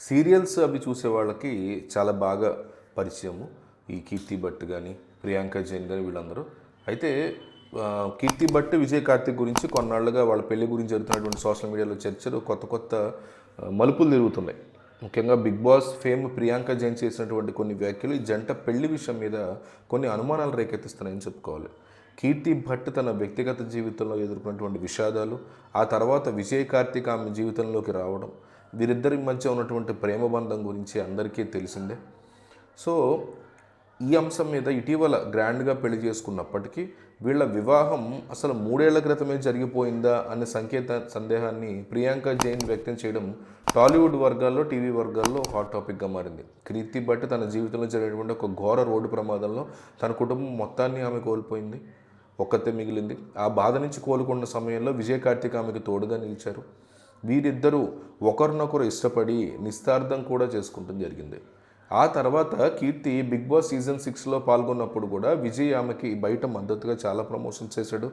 Serials అవి చూసే వాళ్ళకి చాలా బాగా పరిచయము. ఈ కీర్తి భట్ కానీ ప్రియాంక జైన్ కానీ వీళ్ళందరూ. అయితే కీర్తి భట్ విజయ్ కార్తిక్ గురించి కొన్నాళ్ళుగా వాళ్ళ పెళ్ళి గురించి జరుగుతున్నటువంటి సోషల్ మీడియాలో చర్చలు కొత్త కొత్త మలుపులు తిరుగుతున్నాయి. ముఖ్యంగా Bigg Boss fame Priyanka Jain చేసినటువంటి కొన్ని వ్యాఖ్యలు ఈ జంట పెళ్ళి విషయం మీద కొన్ని అనుమానాలు రేకెత్తిస్తున్నాయని చెప్పుకోవాలి. కీర్తి భట్ తన వ్యక్తిగత జీవితంలో ఎదుర్కొన్నటువంటి విషాదాలు ఆ తర్వాత విజయ్ కార్తిక్ ఆమె జీవితంలోకి రావడం వీరిద్దరి మధ్య ఉన్నటువంటి ప్రేమ బంధం గురించి అందరికీ తెలిసిందే. సో ఈ అంశం మీద ఇటీవల గ్రాండ్గా పెళ్ళి చేసుకున్నప్పటికీ వీళ్ళ వివాహం అసలు మూడేళ్ళ క్రితమే జరిగిపోయిందా అనే సంకేత సందేహాన్ని ప్రియాంక జైన్ వ్యక్తం చేయడం టాలీవుడ్ వర్గాల్లో టీవీ వర్గాల్లో హాట్ టాపిక్గా మారింది. కీర్తి బట్టి తన జీవితంలో జరిగినటువంటి ఒక ఘోర రోడ్డు ప్రమాదంలో తన కుటుంబం మొత్తాన్ని ఆమె కోల్పోయింది. ఒక్కతే మిగిలింది. ఆ బాధ నుంచి కోలుకున్న సమయంలో విజయ కార్తిక్ ఆమెకు తోడుగా నిలిచారు. వీరిద్దరూ ఒకరినొకరు ఇష్టపడి నిస్తార్థం కూడా చేసుకుంటం జరిగింది. ఆ తర్వాత కీర్తి బిగ్ బాస్ సీజన్ సిక్స్లో పాల్గొన్నప్పుడు కూడా విజయ్ ఆమెకి బయట మద్దతుగా చాలా ప్రమోషన్ చేశాడు.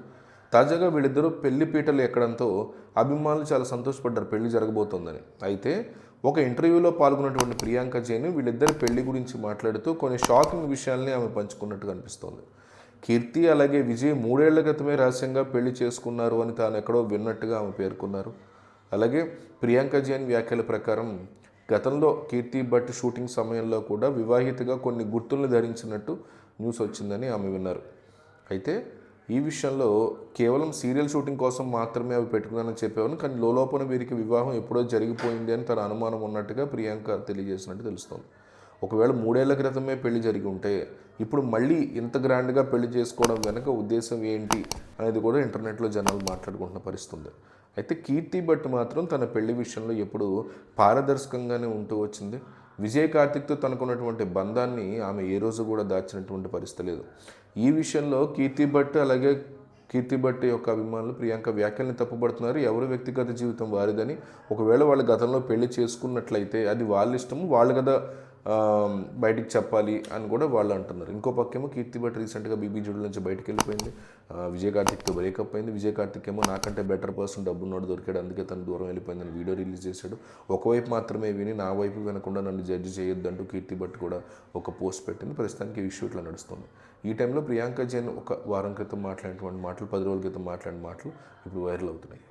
తాజాగా వీళ్ళిద్దరూ పెళ్ళి పీటలు ఎక్కడంతో అభిమానులు చాలా సంతోషపడ్డారు. పెళ్ళి జరగబోతోందని. అయితే ఒక ఇంటర్వ్యూలో పాల్గొన్నటువంటి ప్రియాంక జైన్ వీళ్ళిద్దరి పెళ్ళి గురించి మాట్లాడుతూ కొన్ని షాకింగ్ విషయాల్ని ఆమె పంచుకున్నట్టు కనిపిస్తోంది కీర్తి అలాగే విజయ్ మూడేళ్ళ క్రితమే రహస్యంగా పెళ్ళి చేసుకున్నారు అని తాను ఎక్కడో విన్నట్టుగా ఆమె పేర్కొన్నారు. అలాగే ప్రియాంక జైన్ వ్యాఖ్యల ప్రకారం గతంలో కీర్తి భట్ షూటింగ్ సమయంలో కూడా వివాహితగా కొన్ని గుర్తులను ధరించినట్టు న్యూస్ వచ్చిందని ఆమె విన్నారు. అయితే ఈ విషయంలో కేవలం సీరియల్ షూటింగ్ కోసం మాత్రమే అవి పెట్టుకున్నానని చెప్పేవారు. కానీ లోలోపల వీరికి వివాహం ఎప్పుడో జరిగిపోయింది అని తన అనుమానం ఉన్నట్టుగా ప్రియాంక తెలియజేసినట్టు తెలుస్తోంది. ఒకవేళ మూడేళ్ళ క్రితమే పెళ్ళి జరిగి ఉంటే ఇప్పుడు మళ్ళీ ఇంత గ్రాండ్గా పెళ్ళి చేసుకోవడం వెనుక ఉద్దేశం ఏంటి అనేది కూడా ఇంటర్నెట్లో జనాలు మాట్లాడుకుంటున్న పరిస్థితి ఉంది అయితే కీర్తి భట్ మాత్రం తన పెళ్ళి విషయంలో ఎప్పుడు పారదర్శకంగానే ఉంటూ వచ్చింది. విజయ్ కార్తిక్తో తనకున్నటువంటి బంధాన్ని ఆమె ఏ రోజు కూడా దాచినటువంటి పరిస్థితి లేదు. ఈ విషయంలో కీర్తి భట్ అలాగే కీర్తి భట్ యొక్క అభిమానులు ప్రియాంక వ్యాఖ్యల్ని తప్పుపడుతున్నారు. ఎవరు వ్యక్తిగత జీవితం వారిదని. ఒకవేళ వాళ్ళు గతంలో పెళ్ళి చేసుకున్నట్లయితే అది వాళ్ళ ఇష్టము వాళ్ళు కదా బయటికి చెప్పాలి అని కూడా వాళ్ళు అంటున్నారు. ఇంకో పక్కేమో కీర్తి భట్ రీసెంట్గా బీబీ జుడుల నుంచి బయటకు వెళ్ళిపోయింది. విజయ్ కార్తిక్తో బ్రేకప్ అయింది. విజయ్ కార్తిక్ ఏమో నాకంటే బెటర్ పర్సన్ డబ్బున్నోడు దొరికాడు అందుకే తను దూరం వెళ్ళిపోయిందని వీడియో రిలీజ్ చేశాడు. ఒకవైపు మాత్రమే విని నా వైపు వినకుండా నన్ను జడ్జి చేయొద్దంటూ కీర్తి భట్ కూడా ఒక పోస్ట్ పెట్టింది. ప్రస్తుతానికి ఈ ఇష్యూ ఇట్లా నడుస్తుంది. ఈ టైంలో ప్రియాంక జైన్ ఒక వారం క్రితం మాట్లాడినటువంటి మాటలు పది రోజుల క్రితం మాట్లాడిన మాటలు ఇప్పుడు వైరల్ అవుతున్నాయి.